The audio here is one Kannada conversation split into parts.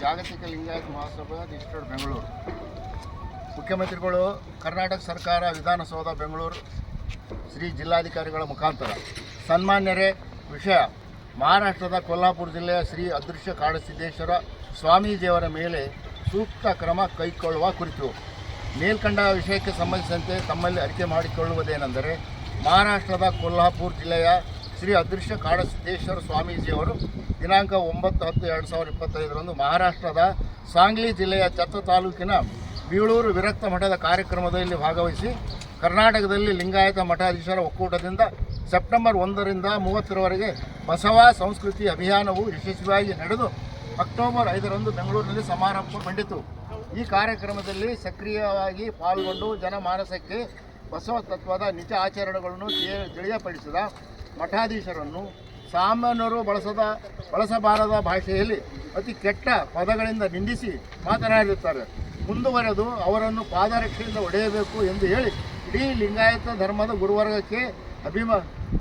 ಜಾಗತಿಕ ಲಿಂಗಾಯತ ಮಹಾಸಭಾ ರಿಜಿಸ್ಟರ್ಡ್ ಬೆಂಗಳೂರು. ಮುಖ್ಯಮಂತ್ರಿಗಳು ಕರ್ನಾಟಕ ಸರ್ಕಾರ ವಿಧಾನಸೌಧ ಬೆಂಗಳೂರು ಶ್ರೀ ಜಿಲ್ಲಾಧಿಕಾರಿಗಳ ಮುಖಾಂತರ. ಸನ್ಮಾನ್ಯರೇ, ವಿಷಯ. ಮಹಾರಾಷ್ಟ್ರದ ಕೊಲ್ಹಾಪುರ ಜಿಲ್ಲೆಯ ಶ್ರೀ ಅದೃಶ್ಯ ಕಾಡಸಿದ್ದೇಶ್ವರ ಸ್ವಾಮೀಜಿಯವರ ಮೇಲೆ ಸೂಕ್ತ ಕ್ರಮ ಕೈಗೊಳ್ಳುವ ಕುರಿತು. ಮೇಲ್ಕಂಡ ವಿಷಯಕ್ಕೆ ಸಂಬಂಧಿಸಿದಂತೆ ತಮ್ಮಲ್ಲಿ ಅರಿಕೆ ಮಾಡಿಕೊಳ್ಳುವುದೇನೆಂದರೆ, ಮಹಾರಾಷ್ಟ್ರದ ಕೊಲ್ಲಾಪುರ ಜಿಲ್ಲೆಯ ಶ್ರೀ ಅದೃಶ್ಯ ಕಾಡಸಿದ್ದೇಶ್ವರ ಸ್ವಾಮೀಜಿಯವರು ದಿನಾಂಕ ಒಂಬತ್ತು ಹತ್ತು ಎರಡು ಸಾವಿರದ ಇಪ್ಪತ್ತೈದರಂದು ಮಹಾರಾಷ್ಟ್ರದ ಸಾಂಗ್ಲಿ ಜಿಲ್ಲೆಯ ಚತ್ತ ತಾಲೂಕಿನ ಬೀಳೂರು ವಿರಕ್ತ ಮಠದ ಕಾರ್ಯಕ್ರಮದಲ್ಲಿ ಭಾಗವಹಿಸಿ ಕರ್ನಾಟಕದಲ್ಲಿ ಲಿಂಗಾಯತ ಮಠಾಧೀಶರ ಒಕ್ಕೂಟದಿಂದ ಸೆಪ್ಟೆಂಬರ್ ಒಂದರಿಂದ ಮೂವತ್ತರವರೆಗೆ ಬಸವ ಸಂಸ್ಕೃತಿ ಅಭಿಯಾನವು ಯಶಸ್ವಿಯಾಗಿ ನಡೆದು ಅಕ್ಟೋಬರ್ ಐದರಂದು ಬೆಂಗಳೂರಿನಲ್ಲಿ ಸಮಾರಂಭಗೊಂಡಿತು ಈ ಕಾರ್ಯಕ್ರಮದಲ್ಲಿ ಸಕ್ರಿಯವಾಗಿ ಪಾಲ್ಗೊಂಡು ಜನಮಾನಸಕ್ಕೆ ಬಸವ ತತ್ವದ ನಿಜ ಆಚರಣೆಗಳನ್ನು ತಿಳಿ- ತಿಳಿಯಪಡಿಸಿದ ಮಠಾಧೀಶರನ್ನು ಸಾಮಾನ್ಯರು ಬಳಸದ, ಬಳಸಬಾರದ ಭಾಷೆಯಲ್ಲಿ ಅತಿ ಕೆಟ್ಟ ಪದಗಳಿಂದ ನಿಂದಿಸಿ ಮಾತನಾಡಿರುತ್ತಾರೆ. ಮುಂದುವರೆದು ಅವರನ್ನು ಪಾದರಕ್ಷೆಯಿಂದ ಒಡೆಯಬೇಕು ಎಂದು ಹೇಳಿ ಇಡೀ ಲಿಂಗಾಯತ ಧರ್ಮದ ಗುರುವರ್ಗಕ್ಕೆ ಅಭಿಮ,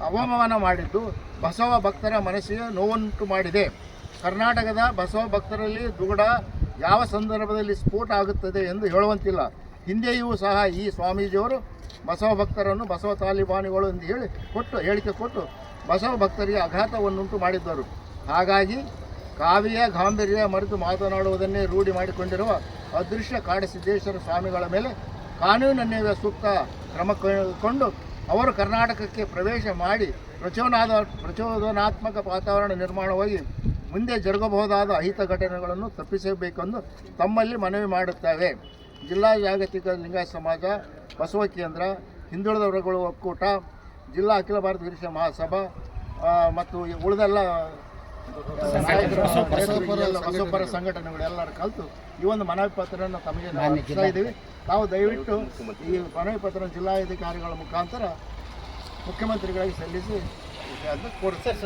ಅವಮಾನ ಮಾಡಿದ್ದು ಬಸವ ಭಕ್ತರ ಮನಸ್ಸಿಗೆ ನೋವುಂಟು ಮಾಡಿದೆ. ಕರ್ನಾಟಕದ ಬಸವ ಭಕ್ತರಲ್ಲಿ ದುಗಡ ಯಾವ ಸಂದರ್ಭದಲ್ಲಿ ಸ್ಫೋಟ ಆಗುತ್ತದೆ ಎಂದು ಹೇಳುವಂತಿಲ್ಲ. ಹಿಂದೆಯೂ ಸಹ ಈ ಸ್ವಾಮೀಜಿಯವರು ಬಸವ ಭಕ್ತರನ್ನು ಬಸವ ತಾಲಿಬಾನಿಗಳು ಎಂದು ಹೇಳಿ ಕೊಟ್ಟು, ಹೇಳಿಕೆ ಕೊಟ್ಟು ಬಸವ ಭಕ್ತರಿಗೆ ಆಘಾತವನ್ನುಂಟು ಮಾಡಿದ್ದರು. ಹಾಗಾಗಿ ಕಾವ್ಯ, ಗಾಂಭೀರ್ಯ ಮರೆತು ಮಾತನಾಡುವುದನ್ನೇ ರೂಢಿ ಮಾಡಿಕೊಂಡಿರುವ ಅದೃಶ್ಯ ಕಾಡಸಿದ್ದೇಶ್ವರ ಸ್ವಾಮಿಗಳ ಮೇಲೆ ಕಾನೂನನ್ನೇ ಸೂಕ್ತ ಕ್ರಮ ಕೊಂಡು ಅವರು ಕರ್ನಾಟಕಕ್ಕೆ ಪ್ರವೇಶ ಮಾಡಿ ಪ್ರಚೋದನಾದ, ಪ್ರಚೋದನಾತ್ಮಕ ವಾತಾವರಣ ನಿರ್ಮಾಣವಾಗಿ ಮುಂದೆ ಜರುಗಬಹುದಾದ ಅಹಿತ ಘಟನೆಗಳನ್ನು ತಪ್ಪಿಸಬೇಕೆಂದು ತಮ್ಮಲ್ಲಿ ಮನವಿ ಮಾಡುತ್ತೇವೆ. ಜಿಲ್ಲಾ ಜಾಗತಿಕ ಲಿಂಗಾಯತ ಸಮಾಜ ಬಸವ ಕೇಂದ್ರ ಹಿಂದುಳಿದ ವರ್ಗಗಳ ಒಕ್ಕೂಟ ಜಿಲ್ಲಾ ಅಖಿಲ ಭಾರತ ವೀರಶ ಮಹಾಸಭಾ ಮತ್ತು ಉಳಿದೆಲ್ಲ ಬಸವಪರ ಸಂಘಟನೆಗಳು ಎಲ್ಲರೂ ಕಲಿತು ಈ ಒಂದು ಮನವಿ ಪತ್ರವನ್ನು ತಮಗೆ ನಾವು ಇದ್ದೀವಿ. ನಾವು ದಯವಿಟ್ಟು ಈ ಮನವಿ ಪತ್ರ ಜಿಲ್ಲಾಧಿಕಾರಿಗಳ ಮುಖಾಂತರ ಮುಖ್ಯಮಂತ್ರಿಗಳಿಗೆ ಸಲ್ಲಿಸಿ ಅದನ್ನು ಕೋರಿಸ್ತಾರೆ